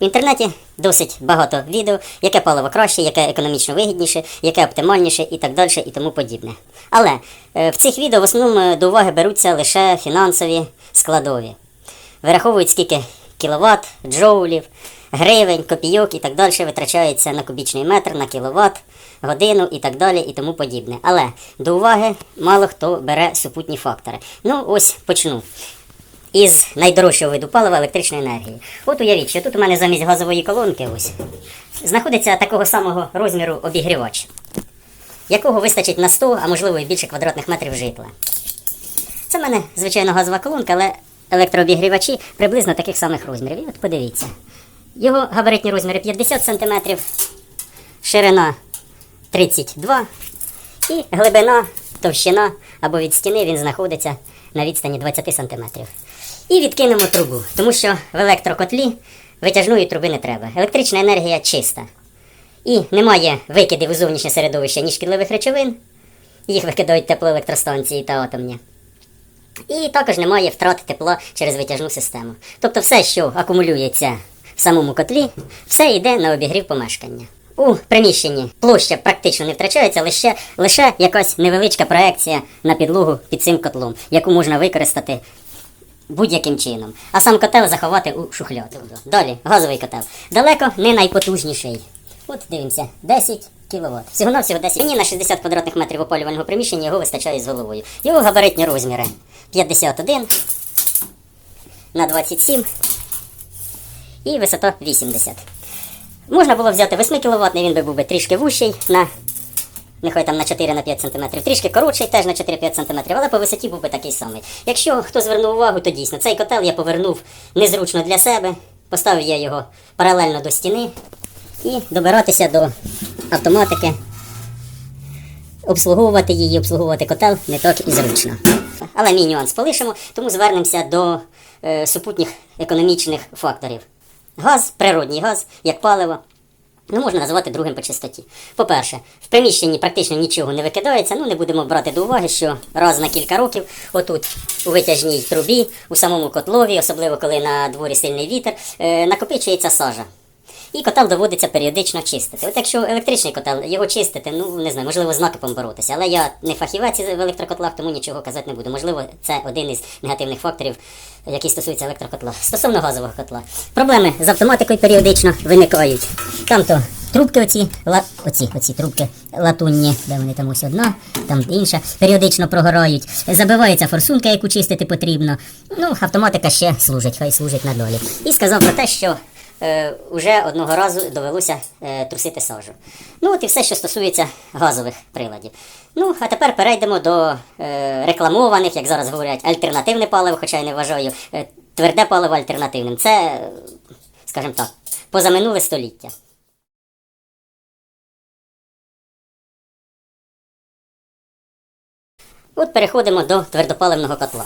В інтернеті досить багато відео, яке паливо краще, яке економічно вигідніше, яке оптимальніше і так далі, і тому подібне. Але е, в цих відео в основному до уваги беруться лише фінансові складові. Вираховують, скільки кіловат, джоулів, гривень, копійок і так далі витрачається на кубічний метр, на кіловат, годину і так далі, і тому подібне. Але до уваги мало хто бере супутні фактори. Ну, ось почну із найдорожчого виду палива електричної енергії. От уявіть, що тут у мене замість газової колонки ось знаходиться такого самого розміру обігрівач, якого вистачить на 100, а можливо і більше квадратних метрів житла. Це в мене, звичайно, газова колонка, але електрообігрівачі приблизно таких самих розмірів. І от подивіться. Його габаритні розміри 50 см, ширина 32 і глибина, товщина або від стіни він знаходиться на відстані 20 см. І відкинемо трубу, тому що в електрокотлі витяжної труби не треба. Електрична енергія чиста. І немає викидів у зовнішнє середовище ні шкідливих речовин, їх викидають теплоелектростанції та атомні. І також немає втрат тепла через витяжну систему. Тобто все, що акумулюється в самому котлі, все йде на обігрів помешкання. У приміщенні площа практично не втрачається, лише, лише якась невеличка проекція на підлогу під цим котлом, яку можна використати будь-яким чином. А сам котел заховати у шухляду. Далі, газовий котел. Далеко не найпотужніший. От дивимося, 10 кВт. Всього на всього 10. Мені на 60 квадратних метрів опалювального приміщення його вистачає з головою. Його габаритні розміри 51 на 27 і висота 80. Можна було взяти 8 кВт, він би був би трішки вущий на нехай там на 4 на 5 см, трішки коротший, теж на 4-5 см, але по висоті був би такий самий. Якщо хто звернув увагу, то дійсно цей котел я повернув незручно для себе, поставив я його паралельно до стіни і добиратися до автоматики, обслуговувати її, обслуговувати котел не так і зручно. Але мій нюанс полишимо, тому звернемося до е, супутніх економічних факторів. Газ, природній газ, як паливо, ну, можна називати другим по чистоті. По-перше, в приміщенні практично нічого не викидається, ну не будемо брати до уваги, що раз на кілька років, отут у витяжній трубі, у самому котлові, особливо коли на дворі сильний вітер, е, накопичується сажа. І котел доводиться періодично чистити. От якщо електричний котел, його чистити, ну не знаю, можливо, з накипом боротися. Але я не фахівець в електрокотлах, тому нічого казати не буду. Можливо, це один із негативних факторів, який стосується електрокотла. Стосовно газового котла. Проблеми з автоматикою періодично виникають. Там то трубки оці, ла... оці, оці трубки латунні, де вони там ось одна, там інша, періодично прогорають. Забивається форсунка, яку чистити потрібно. Ну, автоматика ще служить, хай служить надолі. І сказав про те, що е, уже одного разу довелося е, трусити сажу. Ну, от і все, що стосується газових приладів. Ну, а тепер перейдемо до е, рекламованих, як зараз говорять, альтернативне паливо, хоча я не вважаю тверде паливо альтернативним. Це, скажімо так, позаминуле століття. От переходимо до твердопаливного котла.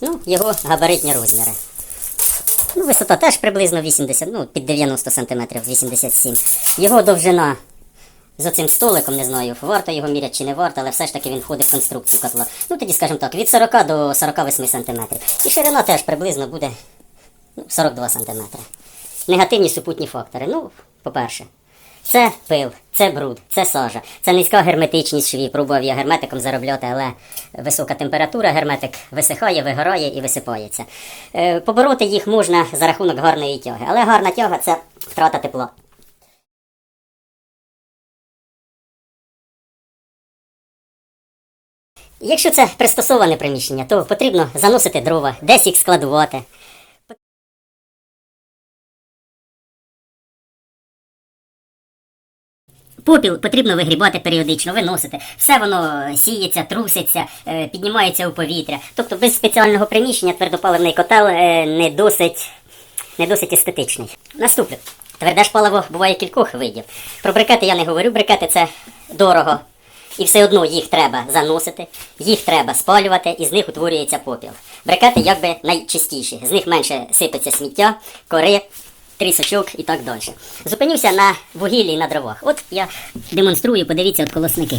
Ну, його габаритні розміри. Ну, висота теж приблизно 80, ну, під 90 см, 87. Його довжина з оцим столиком, не знаю, варто його міряти чи не варто, але все ж таки він входить в конструкцію котла. Ну, тоді, скажімо так, від 40 до 48 см. І ширина теж приблизно буде ну, 42 см. Негативні супутні фактори. Ну, по-перше, це пил, це бруд, це сажа, це низька герметичність швів. Пробував я герметиком заробляти, але висока температура, герметик висихає, вигорає і висипається. Е, побороти їх можна за рахунок гарної тяги, але гарна тяга це втрата тепла. Якщо це пристосоване приміщення, то потрібно заносити дрова, десь їх складувати. Попіл потрібно вигрібати періодично, виносити. Все воно сіється, труситься, е, піднімається у повітря. Тобто без спеціального приміщення твердопаливний котел е, не досить, не досить естетичний. Наступне. Тверде ж паливо буває кількох видів. Про брикети я не говорю, брикети це дорого. І все одно їх треба заносити, їх треба спалювати, і з них утворюється попіл. Брикети якби найчистіші, з них менше сипеться сміття, кори, трісочок і так далі. Зупинюся на вугіллі і на дровах. От я демонструю, подивіться, от колосники.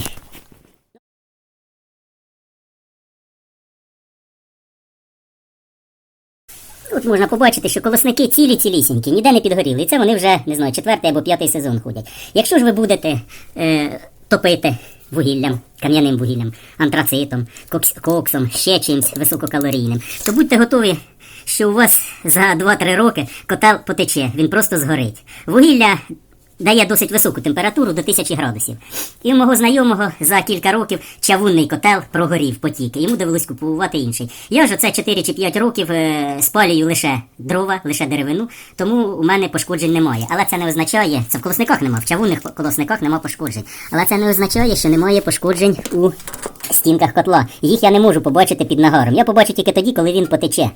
Тут можна побачити, що колосники цілі цілісінькі, ніде не підгоріли. І це вони вже, не знаю, четвертий або п'ятий сезон ходять. Якщо ж ви будете е, топити вугіллям, кам'яним вугіллям, антрацитом, кокс, коксом, ще чимось висококалорійним, то будьте готові, що у вас за 2-3 роки котел потече, він просто згорить. Вугілля дає досить високу температуру до 1000 градусів. І у мого знайомого за кілька років чавунний котел прогорів потік. і Йому довелось купувати інший. Я ж оце 4 чи 5 років е, спалюю лише дрова, лише деревину, тому у мене пошкоджень немає. Але це не означає, це в колосниках нема, в чавунних колосниках нема пошкоджень. Але це не означає, що немає пошкоджень у стінках котла. Їх я не можу побачити під нагаром. Я побачу тільки тоді, коли він потече.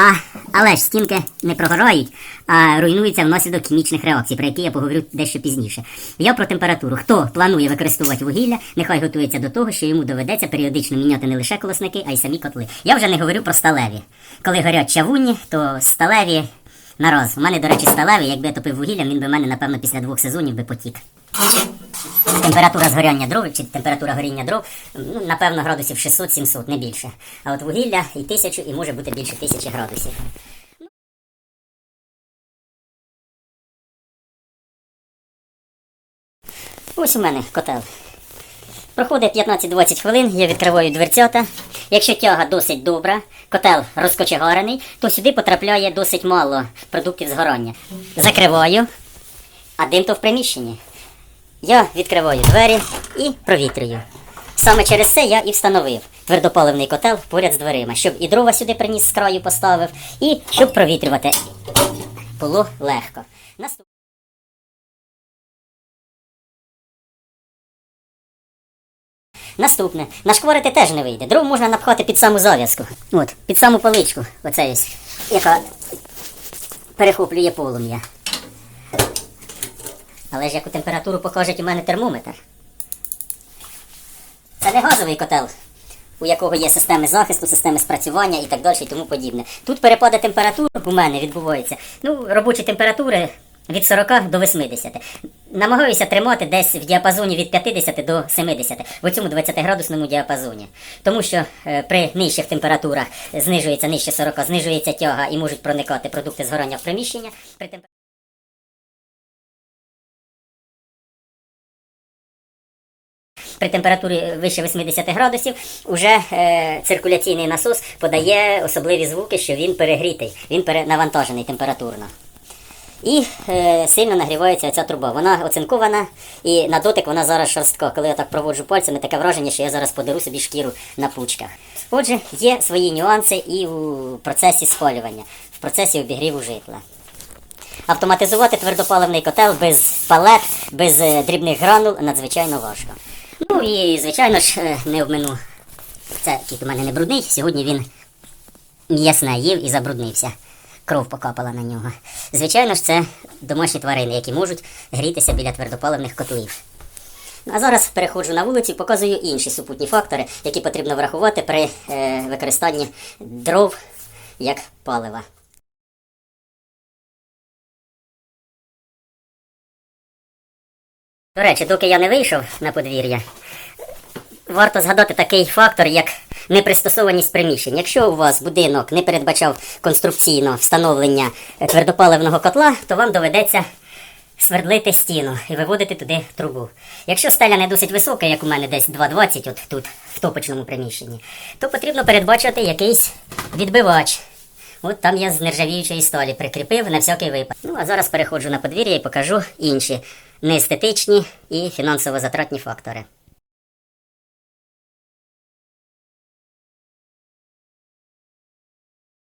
А, але ж стінки не прогорають, а руйнуються внаслідок хімічних реакцій, про які я поговорю дещо пізніше. Я про температуру. Хто планує використовувати вугілля, нехай готується до того, що йому доведеться періодично міняти не лише колосники, а й самі котли. Я вже не говорю про сталеві. Коли горять чавунні, то сталеві нараз. У мене, до речі, сталевий, якби я топив вугіллям, він би в мене, напевно, після двох сезонів би потік. Температура згоряння дров чи температура горіння дров, ну, напевно, градусів 600-700, не більше. А от вугілля і тисячу, і може бути більше тисячі градусів. Ось у мене котел. Проходить 15-20 хвилин, я відкриваю дверцята. Якщо тяга досить добра, котел розкочегарений, то сюди потрапляє досить мало продуктів згорання. Закриваю, а дим то в приміщенні. Я відкриваю двері і провітрюю. Саме через це я і встановив твердопаливний котел поряд з дверима, щоб і дрова сюди приніс з краю поставив, і щоб провітрювати було легко. Наступ... Наступне. Нашкворити теж не вийде. Дров можна напхати під саму зав'язку. От, під саму поличку. Оце яка перехоплює полум'я. Але ж яку температуру покажуть у мене термометр. Це не газовий котел, у якого є системи захисту, системи спрацювання і так далі і тому подібне. Тут перепади температур у мене відбуваються. Ну, робочі температури від 40 до 80. Намагаюся тримати десь в діапазоні від 50 до 70, в цьому 20-градусному діапазоні. Тому що е, при нижчих температурах знижується нижче 40, знижується тяга і можуть проникати продукти згорання в приміщення. При температурі При температурі вище 80 градусів уже е, циркуляційний насос подає особливі звуки, що він перегрітий, він перенавантажений температурно. І е, сильно нагрівається ця труба. Вона оцинкована і на дотик вона зараз шорстка. Коли я так проводжу пальцями, таке враження, що я зараз подеру собі шкіру на пучках. Отже, є свої нюанси і у процесі спалювання, в процесі обігріву житла. Автоматизувати твердопаливний котел без палет, без е, дрібних гранул надзвичайно важко. Ну і, звичайно ж, е, не обмину. Це кіт у мене не брудний. Сьогодні він м'ясне їв і забруднився. Кров покапала на нього. Звичайно ж, це домашні тварини, які можуть грітися біля твердопаливних котлів. А зараз переходжу на вулицю і показую інші супутні фактори, які потрібно врахувати при е, використанні дров як палива. До речі, доки я не вийшов на подвір'я, варто згадати такий фактор, як непристосованість приміщень. Якщо у вас будинок не передбачав конструкційно встановлення е, твердопаливного котла, то вам доведеться свердлити стіну і виводити туди трубу. Якщо стеля не досить висока, як у мене десь 2,20 от тут, в топочному приміщенні, то потрібно передбачити якийсь відбивач. От там я з нержавіючої сталі прикріпив на всякий випадок. Ну а зараз переходжу на подвір'я і покажу інші неестетичні і фінансово затратні фактори.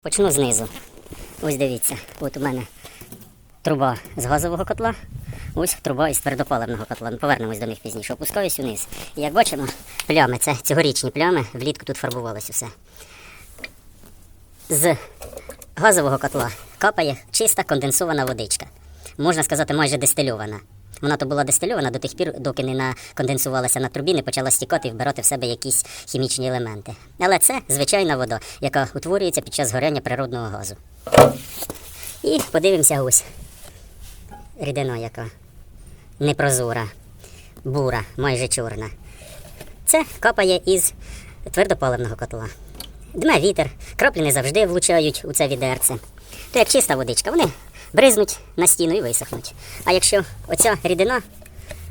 Почну знизу. Ось дивіться, от у мене труба з газового котла, ось труба із твердопаливного котла. Ну, Повернемось до них пізніше. Опускаюсь вниз. І як бачимо, плями, це цьогорічні плями, влітку тут фарбувалося все. З газового котла капає чиста конденсована водичка. Можна сказати, майже дистильована. Вона то була дистильована до тих пір, доки не наконденсувалася на трубі, не почала стікати і вбирати в себе якісь хімічні елементи. Але це звичайна вода, яка утворюється під час горяння природного газу. І подивимося ось. Рідина яка непрозора, бура, майже чорна. Це капає із твердопаливного котла. дме вітер, краплі не завжди влучають у це відерце. То як чиста водичка, вони бризнуть на стіну і висохнуть. А якщо оця рідина,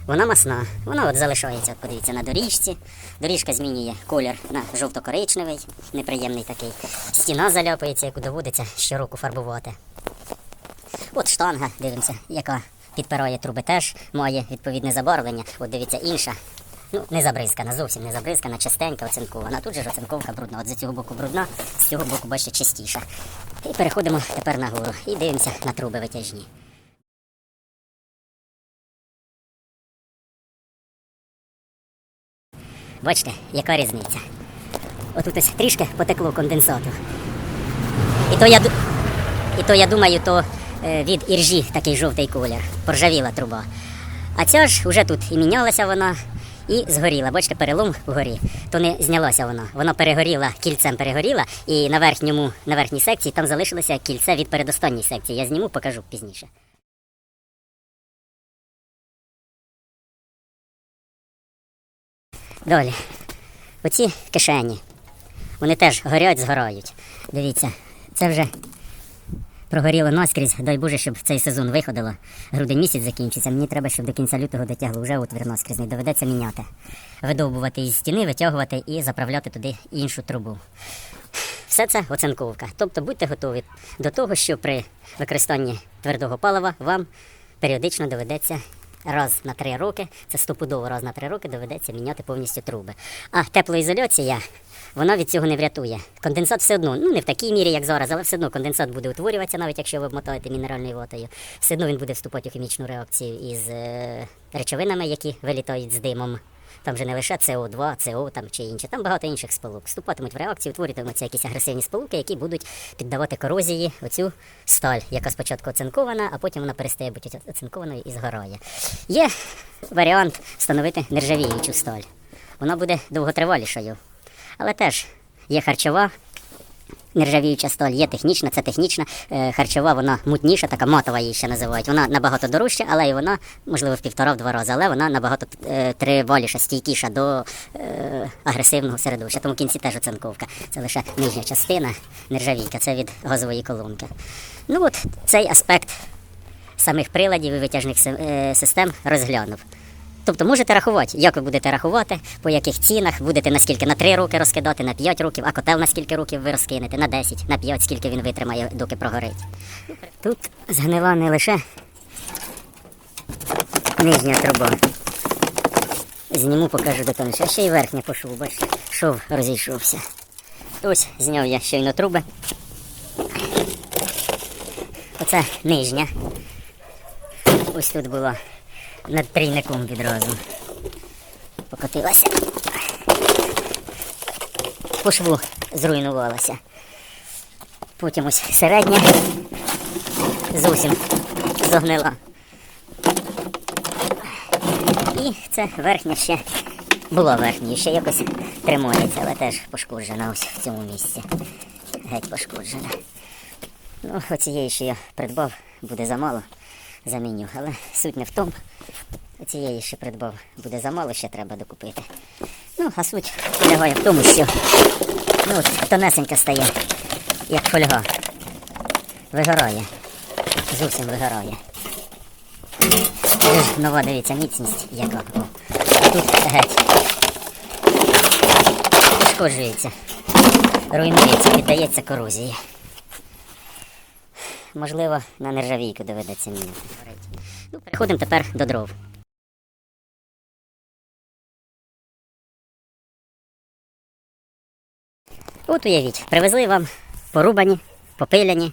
вона масна, вона от залишається, подивіться, на доріжці. Доріжка змінює колір на жовто-коричневий, неприємний такий. Стіна заляпається, яку доводиться щороку фарбувати. От штанга, дивимося, яка підпирає труби, теж має відповідне забарвлення. От дивіться, інша. Ну, не забризкана, зовсім не забризкана, чистенька, оцинкована. Тут же ж оцинковка брудна. От з цього боку брудна, з цього боку, бачите, чистіша. І переходимо тепер нагору і дивимося на труби витяжні. Бачите, яка різниця. Отут ось трішки потекло конденсату. І то я, і то я думаю, то е, від іржі такий жовтий колір, поржавіла труба. А ця ж уже тут і мінялася вона, і згоріла. Бачите, перелом вгорі. То не знялася вона. Вона перегоріла, кільцем перегоріла, і на верхньому, на верхній секції там залишилося кільце від передостанньої секції. Я зніму, покажу пізніше. Далі. Оці кишені. Вони теж горять, згорають. Дивіться, це вже прогоріло наскрізь. Дай Боже, щоб цей сезон виходило. Грудень місяць закінчиться. Мені треба, щоб до кінця лютого дотягло вже отвір наскрізний. Доведеться міняти. Видовбувати із стіни, витягувати і заправляти туди іншу трубу. Все це оцинковка. Тобто будьте готові до того, що при використанні твердого палива вам періодично доведеться раз на три роки, це стопудово раз на три роки доведеться міняти повністю труби. А теплоізоляція, вона від цього не врятує. Конденсат все одно, ну не в такій мірі, як зараз, але все одно конденсат буде утворюватися, навіть якщо ви обмотаєте мінеральною ватою. Все одно він буде вступати у хімічну реакцію із е, речовинами, які вилітають з димом. Там же не лише СО2, СО там чи інше, там багато інших сполук. Вступатимуть в реакцію, утворюватимуться якісь агресивні сполуки, які будуть піддавати корозії оцю сталь, яка спочатку оцинкована, а потім вона перестає бути оцинкованою і згорає. Є варіант встановити нержавіючу сталь. Вона буде довготривалішою. Але теж є харчова нержавіюча сталь, є технічна, це технічна. Е, харчова, вона мутніша, така матова її ще називають. Вона набагато дорожча, але і вона, можливо, в півтора-в два рази, але вона набагато е, триваліша, стійкіша до е, агресивного середовища. Тому в кінці теж оцинковка. Це лише нижня частина нержавійка, це від газової колонки. Ну от цей аспект самих приладів і витяжних систем розглянув. Тобто можете рахувати, як ви будете рахувати, по яких цінах, будете наскільки на 3 роки розкидати, на 5 років, а котел на скільки років ви розкинете, на 10, на 5, скільки він витримає, доки прогорить. Тут згнила не лише нижня труба. Зніму, покажу детальніше. А ще й верхня по шву, бачите, шов розійшовся. Ось зняв я щойно труби. Оце нижня. Ось тут була над трійником відразу. Покотилася. По шву зруйнувалася. Потім ось середня зовсім зогнила. І це верхня ще була верхня, ще якось тримається, але теж пошкоджена ось в цьому місці. Геть пошкоджена. Ну, оцієї, що я придбав, буде замало, заміню. Але суть не в тому. Оцієї ще придбав, буде замало, ще треба докупити. Ну, а суть полягає в тому, що ну, от, тонесенька стає, як фольга. Вигорає. Зовсім вигорає. Нова, дивіться, міцність яка. О. Тут геть. Пошкоджується. Руйнується, піддається корозії. Можливо, на нержавійку доведеться міняти. Ну, переходимо тепер до дров. От уявіть, привезли вам порубані, попиляні,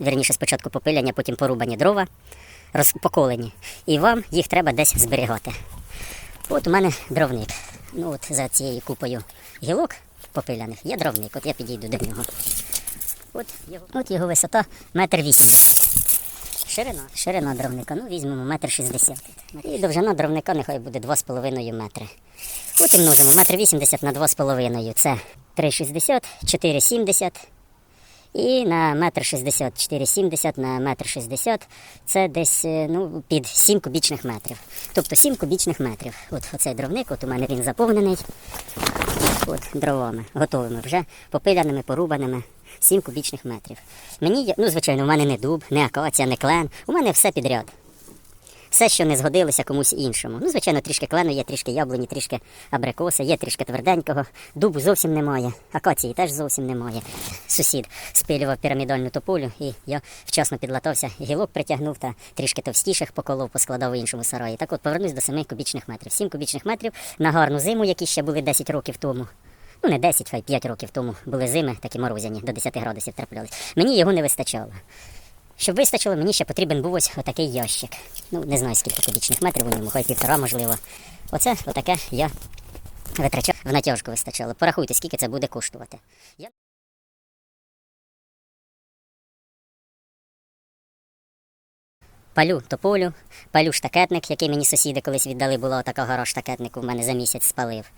вірніше спочатку попиляні, а потім порубані дрова, розпоколені. І вам їх треба десь зберігати. От у мене дровник. Ну от за цією купою гілок попиляних є дровник, от я підійду до нього. От його, от його висота метр вісімдесят. Ширина, ширина дровника, ну візьмемо метр шістдесят. І довжина дровника нехай буде 2,5 метри. От множимо метр вісімдесят на 2,5. Це 3,60, 4,70. І на метр 64,70 на метр 60 це десь е, ну, під 7 кубічних метрів. Тобто 7 кубічних метрів. От оцей дровник, от у мене він заповнений. От дровами, готовими, вже попиляними, порубаними. 7 кубічних метрів. Мені, ну, звичайно, у мене не дуб, не акація, не клен. У мене все підряд. Все, що не згодилося комусь іншому. Ну, звичайно, трішки клену є, трішки яблуні, трішки абрикоса, є трішки тверденького. Дубу зовсім немає, акації теж зовсім немає. Сусід спилював пірамідальну тополю, і я вчасно підлатався, гілок притягнув та трішки товстіших поколов, поскладав у іншому сараї. Так от повернусь до 7 кубічних метрів. 7 кубічних метрів на гарну зиму, які ще були 10 років тому. Ну, не 10, хай 5 років тому були зими, такі морозяні, до 10 градусів траплялись. Мені його не вистачало. Щоб вистачило, мені ще потрібен був ось отакий ящик. Ну, не знаю, скільки кубічних метрів у ньому, хай півтора, можливо. Оце отаке я витрачав в натяжку вистачало. Порахуйте, скільки це буде коштувати. Я... Палю тополю, палю штакетник, який мені сусіди колись віддали, була така гора штакетнику, в мене за місяць спалив.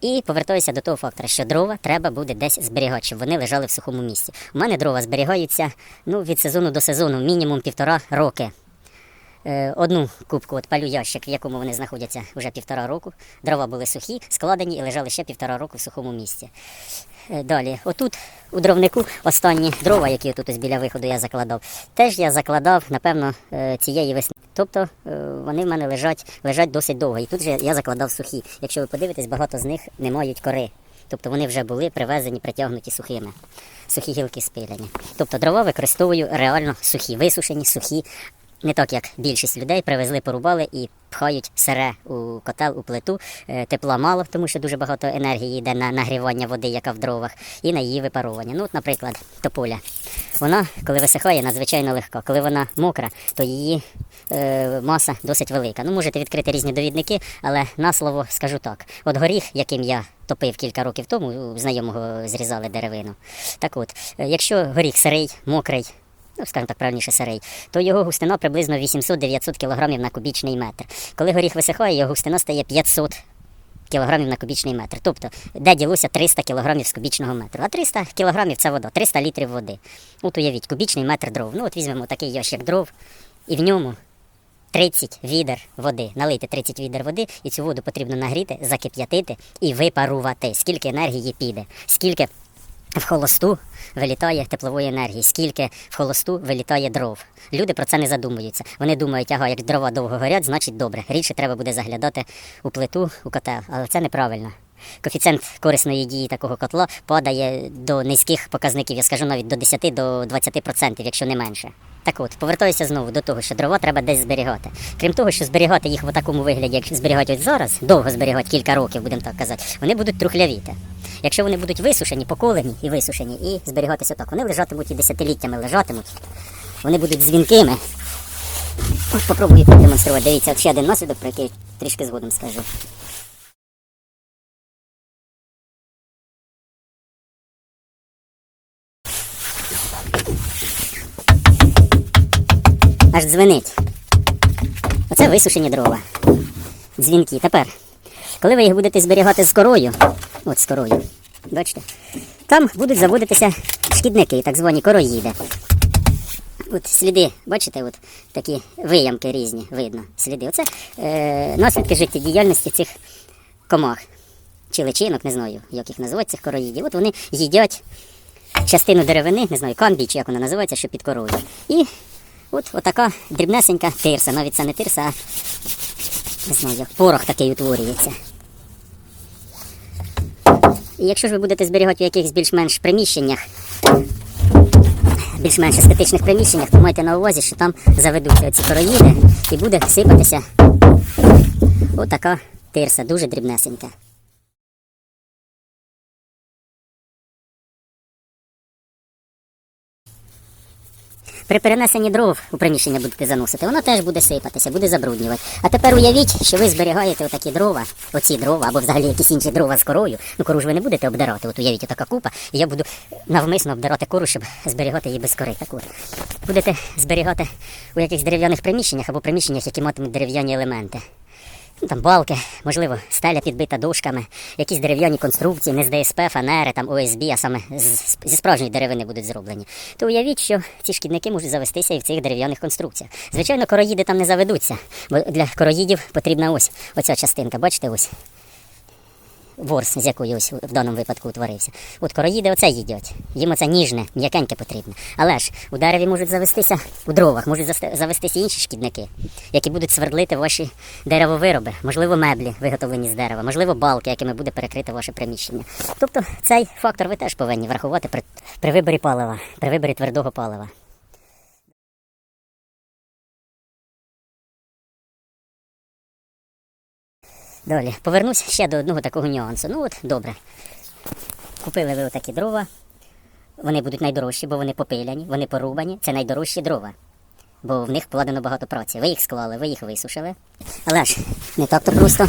І повертаюся до того фактора, що дрова треба буде десь зберігати, щоб вони лежали в сухому місці. У мене дрова зберігаються ну, від сезону до сезону, мінімум півтора роки. Е, одну кубку от палю ящик, в якому вони знаходяться вже півтора року. Дрова були сухі, складені і лежали ще півтора року в сухому місці. Е, Далі, отут у дровнику останні дрова, які тут ось біля виходу я закладав, теж я закладав, напевно, е, цієї весни. Тобто е, вони в мене лежать, лежать досить довго. І тут же я закладав сухі. Якщо ви подивитесь, багато з них не мають кори. Тобто вони вже були привезені, притягнуті сухими. Сухі гілки спилені. Тобто дрова використовую реально сухі, висушені, сухі. Не так, як більшість людей привезли, порубали і пхають сире у котел, у плиту. Е, Тепла мало, тому що дуже багато енергії йде на нагрівання води, яка в дровах, і на її випаровування. Ну, от, наприклад, тополя. Вона, коли висихає, надзвичайно легка. Коли вона мокра, то її е, маса досить велика. Ну, можете відкрити різні довідники, але на слово скажу так: от горіх, яким я топив кілька років тому, у знайомого зрізали деревину. Так от, е, якщо горіх сирий, мокрий, ну, скажімо так, правильніше сирий, то його густина приблизно 800-900 кг на кубічний метр. Коли горіх висихає, його густина стає 500 кілограмів на кубічний метр. Тобто, де ділося 300 кілограмів з кубічного метру. А 300 кілограмів це вода, 300 літрів води. От уявіть, кубічний метр дров. Ну от візьмемо такий ящик дров, і в ньому 30 відер води. Налийте 30 відер води, і цю воду потрібно нагріти, закип'ятити і випарувати. Скільки енергії піде, скільки в холосту вилітає теплової енергії, скільки в холосту вилітає дров. Люди про це не задумуються. Вони думають, ага, як дрова довго горять, значить добре. Рідше треба буде заглядати у плиту, у котел. Але це неправильно. Коефіцієнт корисної дії такого котла падає до низьких показників, я скажу навіть до 10 до 20%, якщо не менше. Так от, повертаюся знову до того, що дрова треба десь зберігати. Крім того, що зберігати їх в такому вигляді, як зберігати от зараз, довго зберігати кілька років, будемо так казати, вони будуть трухлявіти. Якщо вони будуть висушені, поколені і висушені, і зберігатися так, вони лежатимуть і десятиліттями лежатимуть. Вони будуть дзвінкими. От попробую продемонструвати. Дивіться, от ще один наслідок, про який трішки згодом скажу. Аж дзвенить. Оце висушені дрова. Дзвінки. Тепер, коли ви їх будете зберігати з корою, от з корою, бачите, там будуть заводитися шкідники, так звані короїди. От сліди, бачите, от такі виямки різні, видно, сліди. Оце е, наслідки життєдіяльності цих комах. Чи личинок, не знаю, як їх називають, цих короїдів. От вони їдять частину деревини, не знаю, камбій, чи як вона називається, що під корою. І от отака дрібнесенька тирса. Навіть це не тирса, а не знаю, як порох такий утворюється. І якщо ж ви будете зберігати в якихось більш-менш приміщеннях, більш-менш естетичних приміщеннях, то майте на увазі, що там заведуться ці короїди і буде сипатися отака тирса, дуже дрібнесенька. При перенесенні дров у приміщення будете заносити, воно теж буде сипатися, буде забруднювати. А тепер уявіть, що ви зберігаєте отакі дрова, оці дрова, або взагалі якісь інші дрова з корою. Ну, кору ж ви не будете обдирати. От уявіть, така купа, і я буду навмисно обдирати кору, щоб зберігати її без кори. Так от. Будете зберігати у якихось дерев'яних приміщеннях або приміщеннях, які матимуть дерев'яні елементи. Там балки, можливо, стеля підбита дошками, якісь дерев'яні конструкції, не з ДСП, фанери, там ОСБ, а саме з, зі справжньої деревини будуть зроблені. То уявіть, що ці шкідники можуть завестися і в цих дерев'яних конструкціях. Звичайно, короїди там не заведуться, бо для короїдів потрібна ось оця частинка, бачите, ось. Ворс, з якої ось в даному випадку утворився. От короїди оце їдять. Їм оце ніжне, м'якеньке потрібне. Але ж у дереві можуть завестися, у дровах можуть завестися інші шкідники, які будуть свердлити ваші деревовироби, можливо, меблі, виготовлені з дерева, можливо, балки, якими буде перекрите ваше приміщення. Тобто цей фактор ви теж повинні врахувати при, при виборі палива, при виборі твердого палива. Далі, повернусь ще до одного такого нюансу. Ну от, добре. Купили ви отакі дрова. Вони будуть найдорожчі, бо вони попиляні, вони порубані. Це найдорожчі дрова. Бо в них вкладено багато праці. Ви їх склали, ви їх висушили. Але ж не так-то просто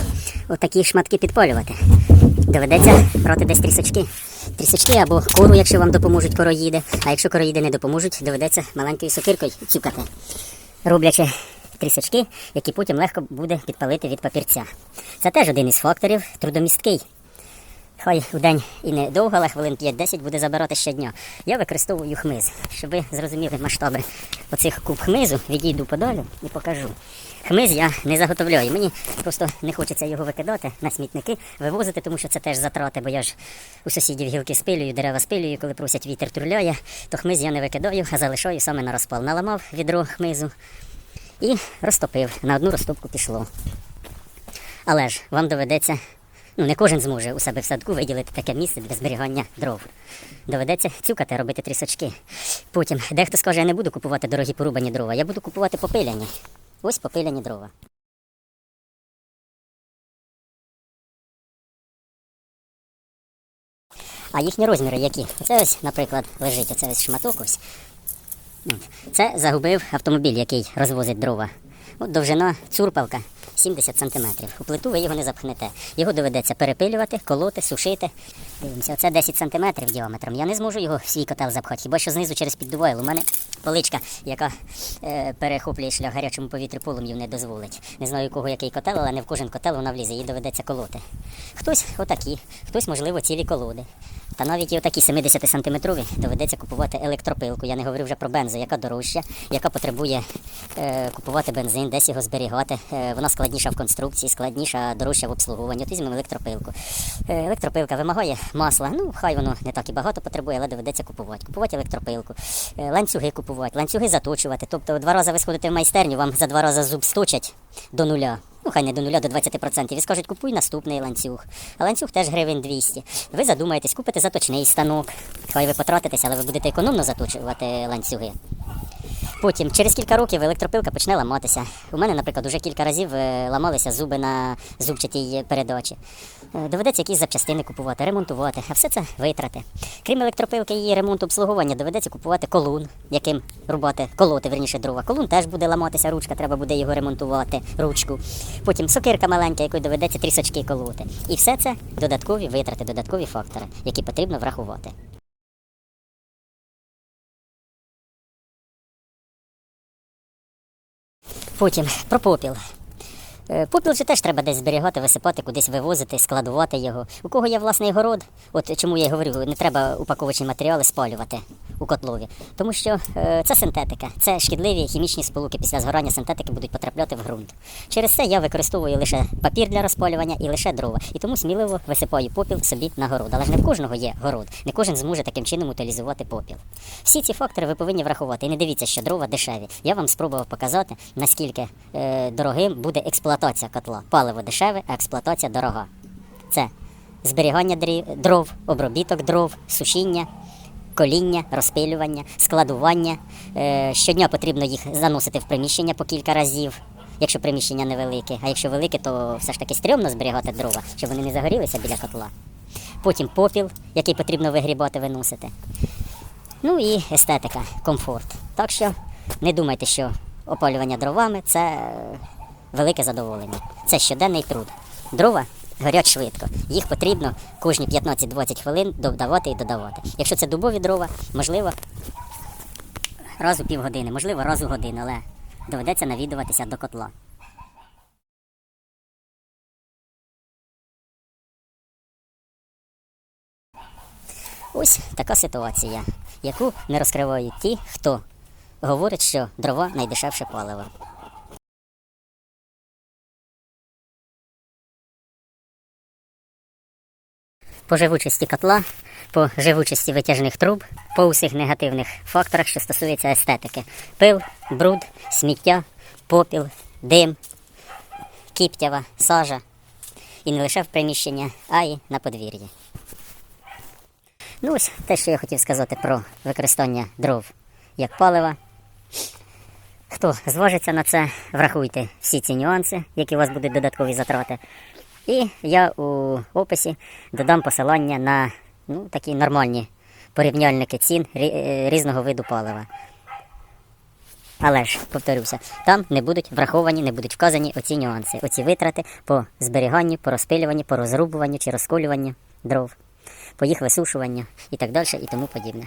отакі шматки підпалювати. Доведеться брати десь трісочки. Трісочки або кору, якщо вам допоможуть короїди. А якщо короїди не допоможуть, доведеться маленькою сокиркою цюкати роблячи трісочки, які потім легко буде підпалити від папірця. Це теж один із факторів трудомісткий. Хай у день і не довго, але хвилин 5-10 буде забирати щодня. Я використовую хмиз, щоб ви зрозуміли масштаби оцих куб хмизу, відійду подалі і покажу. Хмиз я не заготовляю. Мені просто не хочеться його викидати на смітники, вивозити, тому що це теж затрати, бо я ж у сусідів гілки спилюю, дерева спилюю, коли просять вітер турляє, то хмиз я не викидаю, а залишаю саме на розпал. Наламав відро хмизу і розтопив. На одну розтопку пішло. Але ж вам доведеться, ну не кожен зможе у себе в садку виділити таке місце для зберігання дров. Доведеться цюкати, робити трісочки. Потім дехто скаже, я не буду купувати дорогі порубані дрова, я буду купувати попиляні. Ось попиляні дрова. А їхні розміри які? Це ось, наприклад, лежить оце ось шматок ось. Це загубив автомобіль, який розвозить дрова. От довжина цурпалка 70 см. У плиту ви його не запхнете. Його доведеться перепилювати, колоти, сушити. Дивимося, це 10 см діаметром. Я не зможу його в свій котел запхати. Хіба що знизу через піддувойл. У мене поличка, яка е, перехоплює шлях гарячому повітрю полум'ю не дозволить. Не знаю, у кого який котел, але не в кожен котел вона влізе, її доведеться колоти. Хтось отакі, хтось, можливо, цілі колоди. Та навіть і отакі 70 сантиметрові доведеться купувати електропилку. Я не говорю вже про бензу, яка дорожча, яка потребує е, купувати бензин, десь його зберігати. Е, вона складніша в конструкції, складніша, дорожча в обслуговуванні. От візьмемо електропилку. Е, електропилка вимагає масла. Ну, хай воно не так і багато потребує, але доведеться купувати. Купувати електропилку, е, ланцюги купувати, ланцюги заточувати. Тобто два рази ви сходите в майстерню, вам за два рази зуб сточать до нуля. Ну, хай не до нуля, до 20%. І скажуть, купуй наступний ланцюг. А ланцюг теж гривень 200. Ви задумаєтесь, купите заточний станок. Хай ви потратитеся, але ви будете економно заточувати ланцюги. Потім, через кілька років електропилка почне ламатися. У мене, наприклад, уже кілька разів е, ламалися зуби на зубчатій передачі. Е, Доведеться якісь запчастини купувати, ремонтувати, а все це витрати. Крім електропилки і ремонту обслуговування, доведеться купувати колун, яким рубати, колоти, верніше дрова. Колун теж буде ламатися, ручка, треба буде його ремонтувати, ручку. Потім сокирка маленька, якою доведеться трісочки колоти. І все це додаткові витрати, додаткові фактори, які потрібно врахувати. Потім про попіл. Е, Попіл же теж треба десь зберігати, висипати, кудись вивозити, складувати його. У кого є власний город, от чому я й говорю, не треба упаковочні матеріали спалювати у котлові. Тому що е, це синтетика, це шкідливі хімічні сполуки після згорання синтетики будуть потрапляти в ґрунт. Через це я використовую лише папір для розпалювання і лише дрова. І тому сміливо висипаю попіл собі на город. Але ж не в кожного є город, не кожен зможе таким чином утилізувати попіл. Всі ці фактори ви повинні врахувати. І не дивіться, що дрова дешеві. Я вам спробував показати, наскільки е, дорогим буде експлуатація котла. Паливо дешеве, а експлуатація дорога. Це зберігання дров, обробіток дров, сушіння, коління, розпилювання, складування. Е, щодня потрібно їх заносити в приміщення по кілька разів. Якщо приміщення невелике, а якщо велике, то все ж таки стрьомно зберігати дрова, щоб вони не загорілися біля котла. Потім попіл, який потрібно вигрібати, виносити. Ну і естетика, комфорт. Так що не думайте, що опалювання дровами це е, велике задоволення. Це щоденний труд. Дрова горять швидко. Їх потрібно кожні 15-20 хвилин додавати і додавати. Якщо це дубові дрова, можливо, раз у півгодини, можливо, раз у годину, але доведеться навідуватися до котла. Ось така ситуація, яку не розкривають ті, хто говорить, що дрова найдешевше паливо. По живучості котла, по живучості витяжних труб, по усіх негативних факторах, що стосуються естетики: пил, бруд, сміття, попіл, дим, кіптява, сажа. І не лише в приміщення, а й на подвір'ї. Ну ось те, що я хотів сказати про використання дров як палива. Хто зважиться на це, врахуйте всі ці нюанси, які у вас будуть додаткові затрати. І я у описі додам посилання на ну, такі нормальні порівняльники цін е, різного виду палива. Але ж, повторюся, там не будуть враховані, не будуть вказані оці нюанси, оці витрати по зберіганню, по розпилюванню, по розрубуванню чи розколюванню дров, по їх висушуванню і так далі і тому подібне.